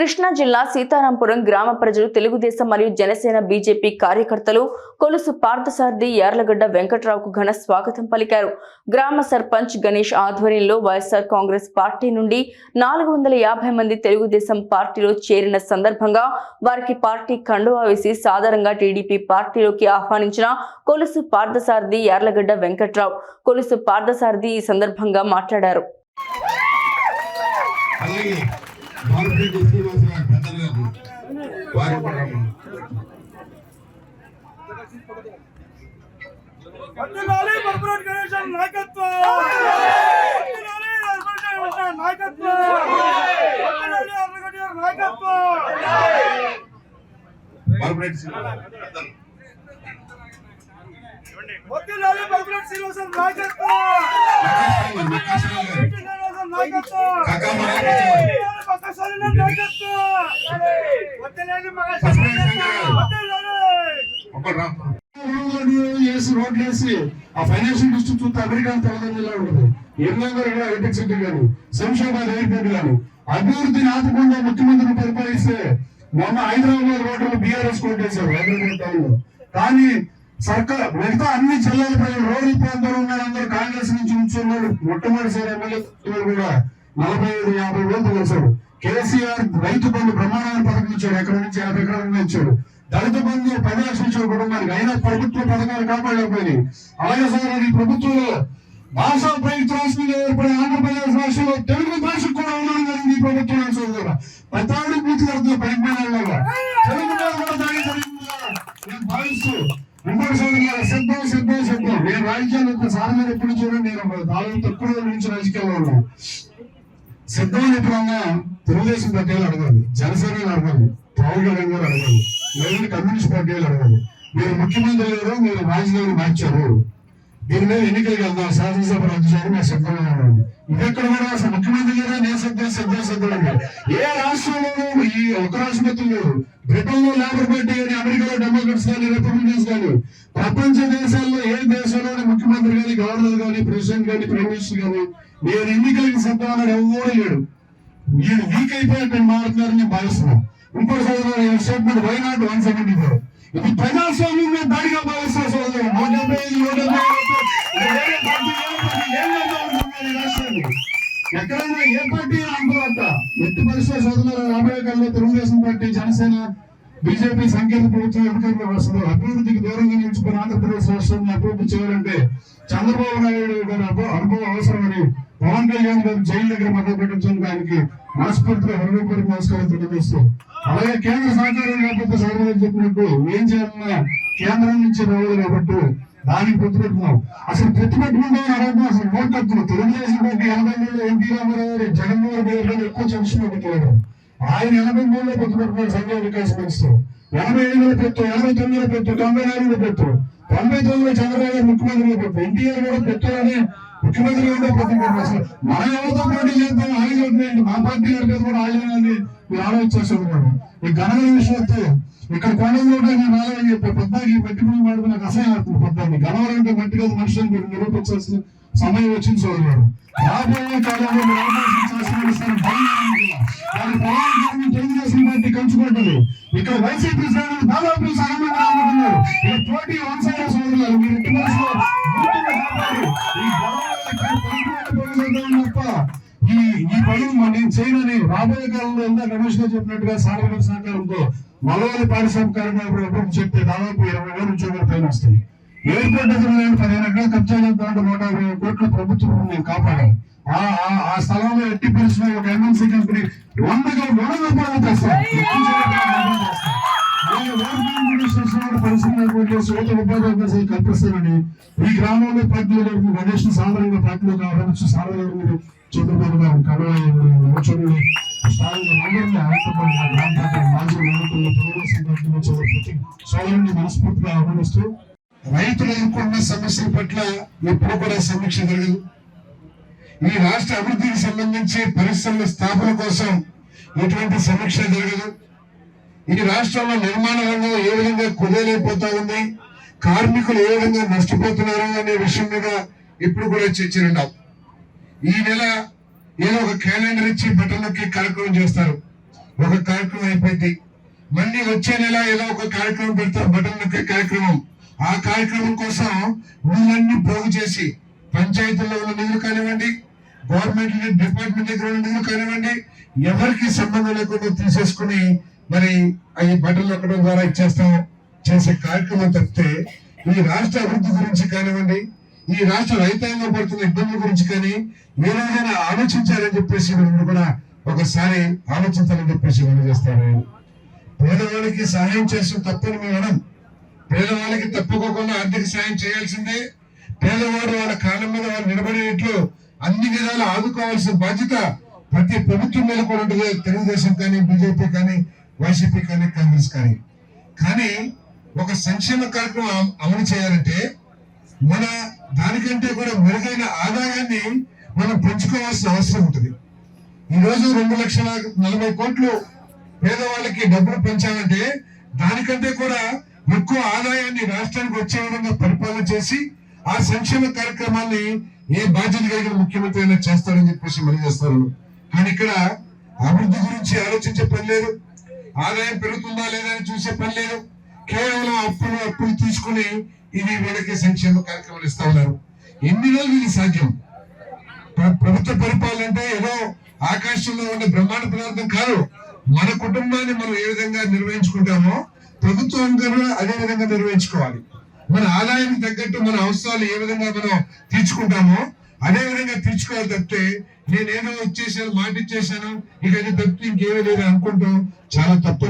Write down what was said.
కృష్ణా జిల్లా సీతారాంపురం గ్రామ ప్రజలు తెలుగుదేశం మరియు జనసేన బీజేపీ కార్యకర్తలు కొలుసు పార్థసారథి యార్లగడ్డ వెంకట్రావుకు ఘన స్వాగతం పలికారు. గ్రామ సర్పంచ్ గణేష్ ఆధ్వర్యంలో వైఎస్ఆర్ కాంగ్రెస్ పార్టీ నుండి నాలుగు వందల యాభై మంది తెలుగుదేశం పార్టీలో చేరిన సందర్భంగా వారికి పార్టీ కండువా వేసి సాధారణంగా టీడీపీ పార్టీలోకి ఆహ్వానించిన కొలుసు పార్థసారథి యార్లగడ్డ వెంకట్రావు కొలుసు పార్థసారథి ఈ సందర్భంగా మాట్లాడారు. మార్కెట్ శ్రీనివాసరావు పెద్దలు గారు వారి నాయకత్వం. నాయకత్వం. నాయకత్వం. మార్కెట్ శ్రీనివాసరావు ఆ ఫైనాన్షియల్ డిస్ట్రిక్ట్ చూస్తే అమెరికా తెలంగాణ ఉంటుంది ఎలక్ట్రిక్ సిటీ శంషాబాద్ ఎయిర్పోర్ట్ కానీ అభివృద్ధిని ఆపకుండా ముఖ్యమంత్రిని పరిపాలిస్తే మొన్న హైదరాబాద్ రోడ్లు బీఆర్ఎస్ కొట్టేశారు హైదరాబాద్ టౌన్లో కానీ సర్కార్ మిగతా అన్ని జిల్లాల ప్రజలు రూరల్ ప్రాంతంలో ఉన్న అందరూ కాంగ్రెస్ నుంచి ఉంచున్నారు మొట్టమొదటిసారి ఎమ్మెల్యే కూడా. నలభై ఐదు యాభై వేలు వచ్చాడు కేసీఆర్ రైతు బంధు బ్రహ్మాండమైన పథకం ఇచ్చాడు ఎకరం నుంచి యాభై ఎకరాల నుంచి ఇచ్చాడు. దళిత బంధు పది లక్షలు ఇచ్చాడు కుటుంబానికి అయినా ప్రభుత్వ పథకాలు కాపాడలేకపోయింది అలాగే సార్ ఈ ప్రభుత్వంలో భాషా ప్రయుక్త రాష్ట్రంలో ఏర్పడే ఆంధ్రప్రదేశ్ రాష్ట్రంలో తెలుగు భాషకు కూడా అవమానం జరిగింది ఈ ప్రభుత్వం సోదరు ప్రతాడు పూర్తి జరుగుతుంది పరిజ్ఞానాల్లో తెలుగు మీద నేను భావిస్తూ ఇంకొక సోదరు సిద్ధం సిద్ధం సిద్ధం నేను రాజకీయాలు సాధన ఎప్పుడు చూడండి నేను దాదాపు తక్కువ నుంచి రాజకీయాల్లో ఉన్నాను. సిద్ధం ఎప్పుడన్నా తెలుగుదేశం పార్టీలు అడగాలి. జనసేన అడగాలి. పవన్ కళ్యాణ్ గారు అడగాలి. లేదంటే కమ్యూనిస్ట్ పార్టీలు అడగాలి. మీరు ముఖ్యమంత్రి గారు మీరు రాజధాని మార్చారు. దీని మీద ఎన్నికలకు వెళ్దాం శాసనసభ రద్దు చేయడం మేము సిద్ధంగా ఉన్నాం ఇది కూడా అసలు ముఖ్యమంత్రి గారు నేను సిద్ధం సిద్ధం సిద్ధం అంటే ఏ రాష్ట్రంలోనూ ఈ ఒక రాష్ట్రపతి లేదు బ్రిటన్లో లేబర్ పార్టీ కానీ అమెరికాలో డెమోక్రట్స్ కానీ రిపబ్లికన్స్ కానీ ప్రపంచ దేశాల్లో ఏ దేశంలోనే ముఖ్యమంత్రి కానీ గవర్నర్ కానీ ప్రెసిడెంట్ కానీ ప్రైమ్ మినిస్టర్ కానీ నేను ఎన్నికలకు సిద్ధం అన్నాడు ఎవరు లేడు. వీడు వీక్ అయిపోయినట్టు మారుతున్నారని భావిస్తున్నాను. భావిస్తున్నాం ఇంకో సోదరు statement why not one seventy four. ఇది ప్రజాస్వామ్యం మీద దాడిగా భావిస్తారు సోదరు నూట డెబ్బై ఐదు నూట రాష్ట్రాన్ని ఎక్కడైనా ఏ పార్టీ అందుబాట ఎట్టి పరిస్థితి సోదరులు రాబోయే కాలంలో తెలుగుదేశం పార్టీ జనసేన బీజేపీ సంకేత ప్రభుత్వం అధికారంలో వస్తుంది అభివృద్ధికి దూరంగా నిలుచుకుని ఆంధ్రప్రదేశ్ రాష్ట్రాన్ని అభివృద్ధి చేయాలంటే చంద్రబాబు నాయుడు గారి అనుభవం అవసరమని పవన్ కళ్యాణ్ గారు జైలు దగ్గర మద్దతు పెట్టించడానికి ఆయనకి మనస్ఫూర్తిగా హృదయపూర్వక నమస్కారం తెలియజేస్తూ అలాగే కేంద్ర సహకారం లేకపోతే సార్ చెప్పినట్టు ఏం చేయాలన్నా కేంద్రం నుంచి రావాలి కాబట్టి దానికి ప్రతిపెట్టుకున్నాం అసలు ప్రతిపెట్టుకుంటే అడగడం అసలు మూర్ఖత్వం తెలుగుదేశం పార్టీ ఎనభై ఎన్టీ రామారావు గారు జగన్మోహన్ రెడ్డి గారు ఎక్కువ చూసినట్టు పెట్టారు ఆయన ఎనభై మూడులో ప్రతిపెట్టుకున్నారు సంఘ వికాస్ మినిస్టర్ ఎనభై ఐదులో పెట్టు ఎనభై తొమ్మిదిలో పెట్టు తొంభై నాలుగులో పెట్టు తొంభై తొమ్మిదిలో చంద్రబాబు గారు ముఖ్యమంత్రిగా పెట్టు ఎన్టీఆర్ కూడా పెట్టాలని ముఖ్యమంత్రిగా ఉండే ప్రతిపక్షం అసలు మన ఎవరితో పోటీ చేద్దాం ఆయన చెప్పండి మా పార్టీ గారి కూడా ఆయన మీరు ఆలోచించేస్తున్నారు ఈ ఘనమైన విషయంతో ఇక్కడ కోణంలో నేను రాలని చెప్పి పొద్దాకి పెట్టుకుని మాట నాకు అసహ్యం అవుతుంది పొద్దాన్ని గణవరం అంటే మట్టి కాదు మనిషి అని మీరు నిరూపించాల్సిన సమయం వచ్చింది సోదరుడు రాబోయే కాలంలో మీరు ఆలోచించాల్సిన తెలుగుదేశం పార్టీ కంచుకుంటుంది ఇక్కడ వైసీపీ శ్రేణులు దాదాపు సగం రాబోతున్నారు ఈ పోటీ వన్ సైడ్ సోదరులు మీరు తప్ప ఈ ఈ పనులు నేను చేయనని రాబోయే కాలంలో ఎంత రమేష్ గారు చెప్పినట్టుగా సార్వజనిక సహకారంతో మలవారి పారిశ్రామిక కార్యక్రమం అభివృద్ధి చెప్తే దాదాపు ఇరవై వేల ఉద్యోగాలు పైన వస్తాయి. ఎయిర్పోర్ట్ దగ్గర నేను పదిహేను ఎకరాలు కబ్జా చేద్దామంటే నూట యాభై కోట్ల ప్రభుత్వం నేను కాపాడాలి. ఆ ఆ- ఆ స్థలంలో ఎట్టి పరిశ్రమ ఒక ఎంఎన్సీ కంపెనీ వందగా మూడు రూపాయలు తెస్తాను కల్పిస్తానని ఈ గ్రామంలో పార్టీలో గణేష్ సాధారణంగా పార్టీలోకి ఆహ్వానించి సాధారణంగా మీరు చంద్రబాబు గారు మాజీ నాయకులు పార్టీలో సోదరుని మనస్ఫూర్తిగా ఆహ్వానిస్తూ రైతులు ఎదుర్కొన్న సమస్యల పట్ల ఎప్పుడు కూడా సమీక్ష జరగదు. ఈ రాష్ట్ర అభివృద్ధికి సంబంధించి పరిశ్రమల స్థాపన కోసం ఎటువంటి సమీక్ష జరగదు. ఈ రాష్ట్రంలో నిర్మాణ రంగం ఏ విధంగా కుదేలైపోతా ఉంది కార్మికులు ఏ విధంగా నష్టపోతున్నారు అనే విషయం మీద ఎప్పుడు కూడా చర్చలుండవు ఈ నెల ఏదో ఒక క్యాలెండర్ ఇచ్చి బట్టలకి కార్యక్రమం చేస్తారు. ఒక కార్యక్రమం అయిపోయింది. మళ్ళీ వచ్చే నెల ఏదో ఒక కార్యక్రమం పెడతారు బటన్ నొక్కే కార్యక్రమం. ఆ కార్యక్రమం కోసం నిధులన్నీ పోగు చేసి పంచాయతీల్లో ఉన్న నిధులు కానివ్వండి గవర్నమెంట్ డిపార్ట్మెంట్ దగ్గర ఉన్న నిధులు కానివ్వండి ఎవరికి సంబంధం లేకుండా తీసేసుకుని మరి అవి బట్టలు నొక్కడం ద్వారా ఇచ్చేస్తాం చేసే కార్యక్రమం తప్పితే ఈ రాష్ట్ర అభివృద్ధి గురించి కానివ్వండి ఈ రాష్ట్ర రైతాంగం పడుతున్న ఇబ్బందుల గురించి కానీ ఏ ఏదైనా ఆలోచించాలని చెప్పేసి మీరు కూడా ఒకసారి ఆలోచించాలని చెప్పేసి మనం చేస్తారు పేదవాళ్ళకి సహాయం చేసిన తప్పని మేము అనం పేదవాళ్ళకి తప్పుకోకుండా ఆర్థిక సాయం చేయాల్సిందే. పేదవాడు వాళ్ళ కాళ్ళ మీద వాళ్ళు నిలబడేట్లు అన్ని విధాలు ఆదుకోవాల్సిన బాధ్యత ప్రతి ప్రభుత్వం మీద కూడా ఉంటుంది. తెలుగుదేశం కానీ బీజేపీ కానీ వైసీపీ కానీ కాంగ్రెస్ కానీ. కానీ ఒక సంక్షేమ కార్యక్రమం అమలు చేయాలంటే మన దానికంటే కూడా మెరుగైన ఆదాయాన్ని మనం పెంచుకోవాల్సిన అవసరం ఉంటుంది. ఈ రోజు రెండు లక్షల నలభై కోట్లు పేదవాళ్ళకి డబ్బులు పెంచాలంటే దానికంటే కూడా ఎక్కువ ఆదాయాన్ని రాష్ట్రానికి వచ్చే విధంగా పరిపాలన చేసి ఆ సంక్షేమ కార్యక్రమాన్ని ఏ బాధ్యత కలిగిన ముఖ్యమంత్రి అయినా చేస్తారని చెప్పేసి మరీ చేస్తారు. కానీ ఇక్కడ అభివృద్ధి గురించి ఆలోచించే పని లేదు. ఆదాయం పెరుగుతుందా లేదా అని చూసే పని లేదు. కేవలం అప్పులు అప్పులు తీసుకుని ఇది వీళ్ళకి సంక్షేమ కార్యక్రమాలు ఇస్తా ఉన్నారు. ఎన్ని రోజులు ఇది సాధ్యం? ప్రభుత్వ పరిపాలన అంటే ఏదో ఆకాశంలో ఉండే బ్రహ్మాండ పదార్థం కాదు. మన కుటుంబాన్ని మనం ఏ విధంగా నిర్వహించుకుంటామో ప్రభుత్వం కూడా అదే విధంగా నిర్వహించుకోవాలి. మన ఆదాయానికి తగ్గట్టు మన అవసరాలు ఏ విధంగా మనం తీర్చుకుంటామో అదే విధంగా తీర్చుకోవాలి తప్పితే నేనేదో వచ్చేసాను మాట ఇచ్చేసాను ఇక అది తప్పితే ఇంకేమీ లేదు అనుకుంటాం. చాలా తప్పు